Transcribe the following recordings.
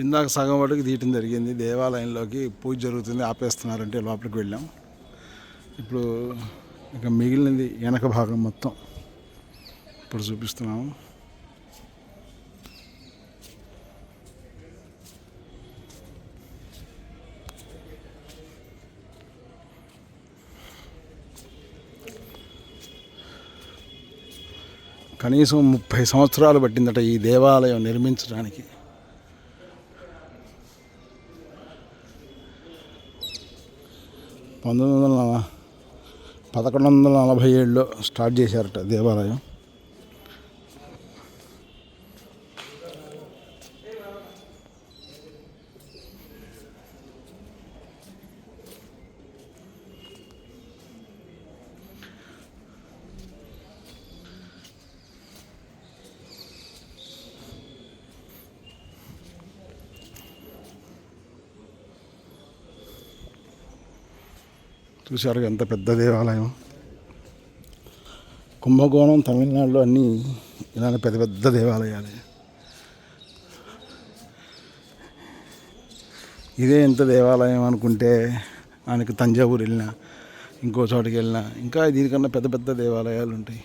ఇందాక సగం వరకు తీయటం జరిగింది. దేవాలయంలోకి పూజ జరుగుతుంది. ఆపేస్తున్నారంటే లోపలికి వెళ్ళాం. ఇప్పుడు ఇక మిగిలినది వెనక భాగం మొత్తం ఇప్పుడు చూపిస్తున్నాము. కనీసం ముప్పై సంవత్సరాలు పట్టిందట ఈ దేవాలయం నిర్మించడానికి. పంతొమ్మిది వందల నల- పదకొండు వందల నలభై ఏడులో స్టార్ట్ చేశారట దేవాలయం. చూశారు ఎంత పెద్ద దేవాలయం. కుంభకోణం తమిళనాడులో అన్నీ ఇలానే పెద్ద పెద్ద దేవాలయాలే. ఇదే ఎంత దేవాలయం అనుకుంటే ఆయనకి తంజావూరు వెళ్ళిన ఇంకో చోటుకి వెళ్ళినా ఇంకా దీనికన్నా పెద్ద పెద్ద దేవాలయాలు ఉంటాయి.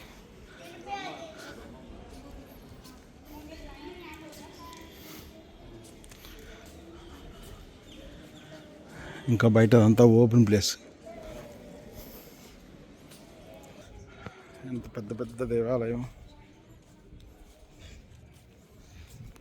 ఇంకా బయట అంతా ఓపెన్ ప్లేస్. ఎంత పెద్ద పెద్ద దేవాలయం.